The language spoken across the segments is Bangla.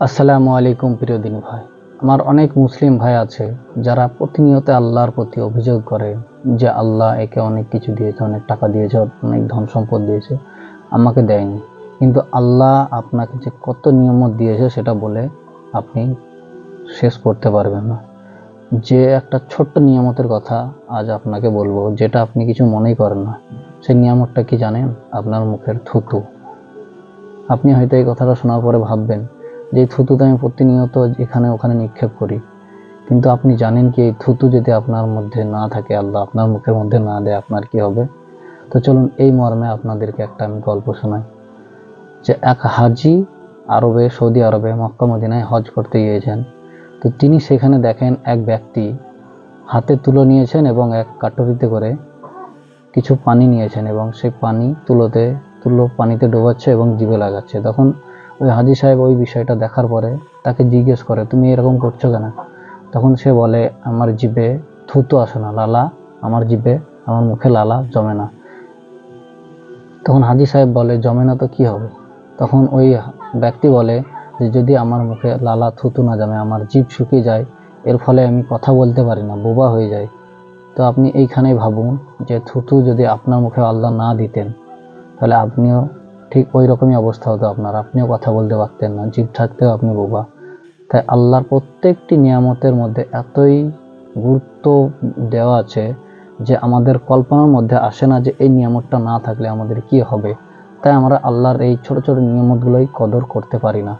আসসালামু আলাইকুম প্রিয় দিন ভাই। আমার অনেক মুসলিম ভাই আছে যারা প্রতিনিয়ত আল্লাহর প্রতি অভিযোগ করে যে আল্লাহ একে অনেক কিছু দিয়েছে, অনেক টাকা দিয়েছে, অনেক ধন সম্পদ দিয়েছে, আমাকে দেয়নি। কিন্তু আল্লাহ আপনাকে যে কত নিয়ামত দিয়েছে সেটা বলে আপনি শেষ করতে পারবেন না। যে একটা ছোট্ট নিয়ামতের কথা আজ আপনাকে বলব, যেটা আপনি কিছু মনেই করেন না। সেই নিয়ামতটা কি জানেন? আপনার মুখের থুতু। আপনি হয়তো এই কথাটা শোনার পরে ভাববেন যে থুতুতে আমি প্রতিনিয়ত এখানে ওখানে নিক্ষেপ করি। কিন্তু আপনি জানেন কি, এই থুতু যদি আপনার মধ্যে না থাকে, আল্লাহ আপনার মুখের মধ্যে না দেয়, আপনার কি হবে? তো চলুন এই মর্মে আপনাদেরকে একটা আমি গল্প শোনাই। যে এক হাজি আরবে, সৌদি আরবে, মক্কা, মদিনায় হজ করতে গিয়েছেন। তো তিনি সেখানে দেখেন এক ব্যক্তি হাতে তুলো নিয়েছেন এবং এক কাটুরিতে করে কিছু পানি নিয়েছেন এবং সেই পানি তুলোতে, তুলো পানিতে ডোবাচ্ছে এবং জিভে লাগাচ্ছে। তখন ওই হাজি সাহেব ওই বিষয়টা দেখার পরে তাকে জিজ্ঞেস করে, তুমি এরকম করছ কেন? তখন সে বলে, আমার জিভে থুতু আসে না, লালা, আমার জিভে, আমার মুখে লালা জমে না। তখন হাজি সাহেব বলে, জমে না তো কি হবে? তখন ওই ব্যক্তি বলে, যে যদি আমার মুখে লালা থুতু না জমে, আমার জিভ শুকিয়ে যায়, এর ফলে আমি কথা বলতে পারি না, বোবা হয়ে যায় তো আপনি এইখানেই ভাবুন যে থুতু যদি আপনার মুখে আল্লাহ না দিতেন, তাহলে আপনিও ঠিক ওই রকমই অবস্থা হতো আপনার। আপনিও কথা বলতে পারতেন না, জীব থাকতেও আপনি বোবা। তাই আল্লাহর প্রত্যেকটি নিয়ামতের মধ্যে এতই গুরুত্ব দেওয়া আছে যে আমাদের কল্পনার মধ্যে আসে না যে এই নিয়ামতটা না থাকলে আমাদের কি হবে। তাই আমরা আল্লাহর এই ছোট ছোট নিয়ামতগুলোই কদর করতে পারি না।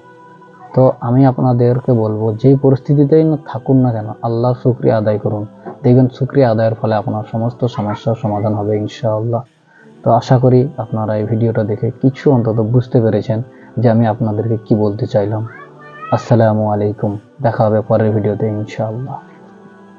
তো আমি আপনাদেরকে বলব, যেই পরিস্থিতিতেই না থাকুন না কেন, আল্লাহর শুক্রিয়া আদায় করুন। দেখবেন শুক্রিয়া আদায়ের ফলে আপনার সমস্ত সমস্যার সমাধান হবে ইনশাআল্লাহ। তো আশা করি আপনারা এই ভিডিওটা দেখে কিছু অন্তত বুঝতে পেরেছেন যে আমি আপনাদেরকে কি বলতে চাইলাম। আসসালামু আলাইকুম। দেখা হবে পরের ভিডিওতে ইনশাআল্লাহ।